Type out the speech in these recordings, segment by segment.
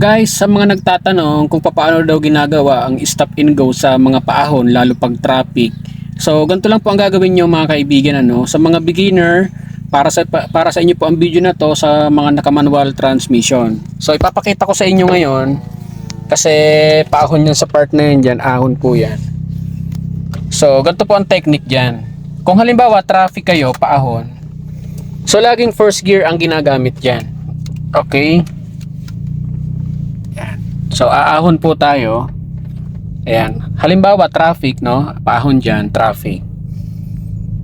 guys, sa mga nagtatanong kung paano daw ginagawa ang stop and go sa mga paahon lalo pag traffic. So, ganito lang po ang gagawin nyo mga kaibigan ano. Sa mga beginner, para sa pa- para sa inyo po ang video na to sa mga naka-manual transmission. So, ipapakita ko sa inyo ngayon kasi paahon yan sa part na yan dyan, ahon po yan. So, ganito po ang technique dyan. Kung halimbawa traffic kayo, paahon. So, laging first gear ang ginagamit dyan. Okay? So, aahon po tayo. Ayan. Halimbawa, traffic, no? Paahon dyan, traffic.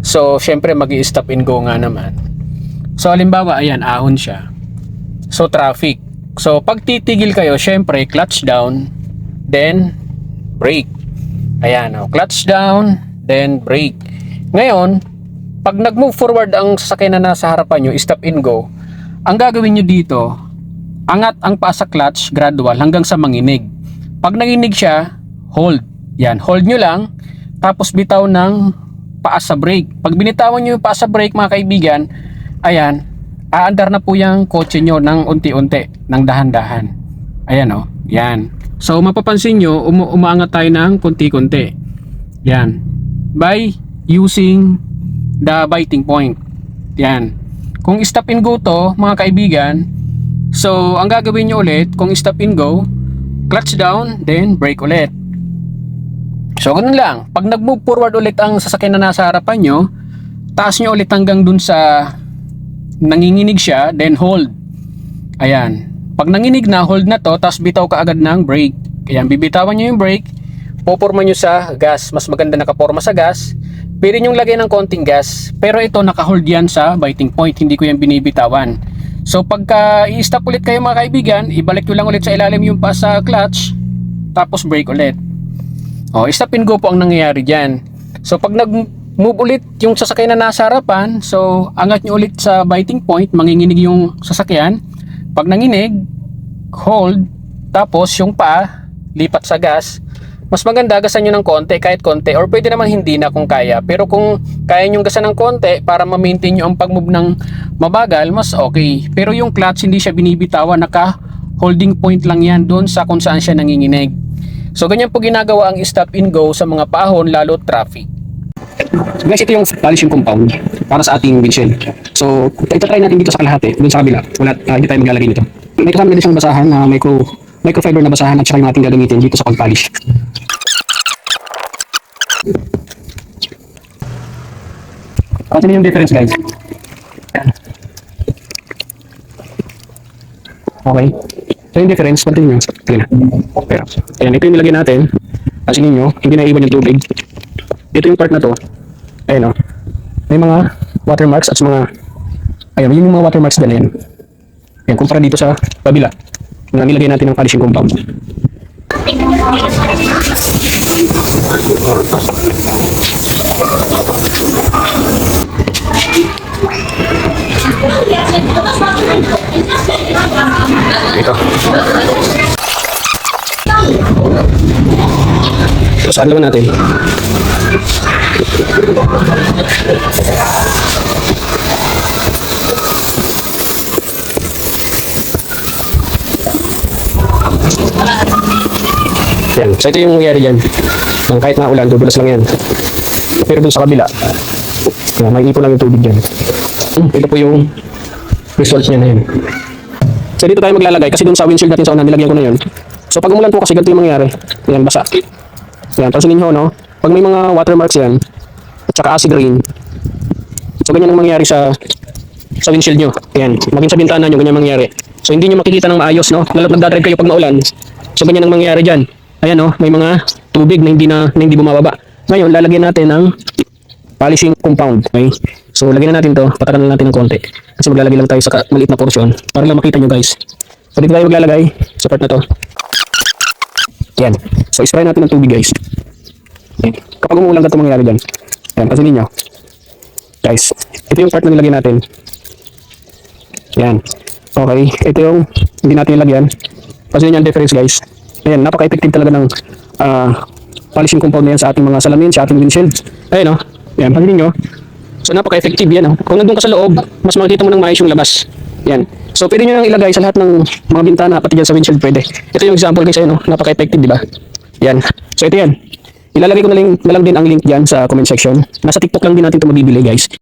So, syempre, mag stop and go nga naman. So, halimbawa, ayan, ahon siya. So, traffic. So, pag titigil kayo, syempre, clutch down, then brake. Ayan, oh, clutch down, then brake. Ngayon, pag nag-move forward ang sasakyan na nasa harapan nyo, stop and go, ang gagawin nyo dito, angat ang paa sa clutch, gradual, hanggang sa manginig. Pag nanginig siya, hold. Yan, hold nyo lang, tapos bitaw ng paa sa brake. Pag binitawan nyo yung paa sa brake, mga kaibigan, ayan, aandar na po yung kotse nyo ng unti-unti, ng dahan-dahan. Ayan o, yan. So, mapapansin nyo, um- umaangat tayo ng konti-konti. Yan. By using the biting point. Yan. Kung stop and go to, mga kaibigan, so, ang gagawin nyo ulit, kung stop and go, clutch down, then brake ulit. So, ganun lang. Pag nag-move forward ulit ang sasakyan na nasa harapan nyo, taas nyo ulit hanggang dun sa nanginginig siya, then hold. Ayan. Pag nanginig na, hold na to, tapos bitaw ka agad ng brake. Ayan, bibitawan nyo yung brake, poporma nyo sa gas. Mas maganda nakaporma sa gas. Pwede nyo lagay ng konting gas. Pero ito, nakahold yan sa biting point. Hindi ko yan binibitawan. So, pagka i-stop ulit kayo mga kaibigan, ibalik nyo lang ulit sa ilalim yung pa sa clutch, tapos brake ulit. O, stop and go po ang nangyayari dyan. So, pag nag-move ulit yung sasakyan na nasa harapan, so, angat nyo ulit sa biting point, manginginig yung sasakyan. Pag nanginig, hold, tapos yung pa, lipat sa gas. Mas maganda gasan nyo ng konti, kahit konti, or pwede naman hindi na kung kaya. Pero kung kaya nyo gasan ng konti para ma-maintain nyo ang pag-move ng mabagal, mas okay. Pero yung clutch, hindi siya binibitawan, naka holding point lang yan doon sa kung saan siya nanginginig. So ganyan po ginagawa ang stop and go sa mga paahon lalo traffic. Guys, ito yung polishing compound para sa ating windshield. So, ito try natin dito sa kalahati, dun sa kabila. Wala, ah, hindi tayo maglalagay nito. May kasama din siyang basahan na micro, microfiber na basahan at saka yung ating gagamitin dito sa pag-polish. Kasi yung difference guys. Okay. So yung difference, continue. Sige na. Pero, ayan, ito yung nilagay natin. Kasi ninyo, hindi na iwan yung tubig. Ito yung part na to. Ayan o. May mga watermarks at mga... Ayan, yun yung mga watermarks dyan. Ayan. Ayan, kumpara dito sa kabila. Na nilagay natin ng polishing compound. Ito. So, saan naman natin? Yan. So, ito yung nangyari dyan. Nang kahit na ulan, dudulas lang yan. Pero dun sa kabila, yan, may ipon lang yung tubig. Hmm, ito po yung result niya na yun. So dito tayo maglalagay kasi dun sa windshield natin sa una nilagyan ko na yun. So pag umulan po kasi ganito yung mangyayari. Yan, basa. Yan, pansinin nyo, no? Pag may mga watermarks yan, at saka acid rain, so ganyan ang mangyayari sa sa windshield nyo. Yan, maging sa bintana nyo, ganyan ang mangyayari. So hindi nyo makikita ng maayos, no? Lalo nagdadrive kayo pag maulan. So ganyan ang mangyayari dyan. Ayan, no? May mga tubig na hindi na, na hindi bumababa. Ngayon, lalagyan natin ng polishing compound. Okay? So, lagyan na natin to. Patakan na natin ng konti. Kasi maglalagay lang tayo sa ka- maliit na portion para lang makita nyo guys. So, dito tayo maglalagay sa part na to. Yan. So, spray natin ng tubig guys. Yan. Kapag umuulan ganito mangyayari dyan. Yan. Kasi ninyo. Guys, ito yung part na nilagyan natin. Yan. Okay. Ito yung hindi natin nilagyan. Kasi yun yung difference guys. Ayan. Napaka-effective talaga ng ah polishing compound na sa ating mga salamin, sa ating windshield. Ayan o. Yan. Pansin nyo. So napaka-effective yan. Oh. Kung nandun ka sa loob, mas makikita mo ng maayos yung labas. Yan. So, pwede nyo nang ilagay sa lahat ng mga bintana, pati dyan sa windshield pwede. Ito yung example guys, ayun, no? napaka-effective, di ba? Yan. So, ito yan. Ilalagay ko na lang, na lang din ang link dyan sa comment section. Nasa TikTok lang din natin ito mabibili guys.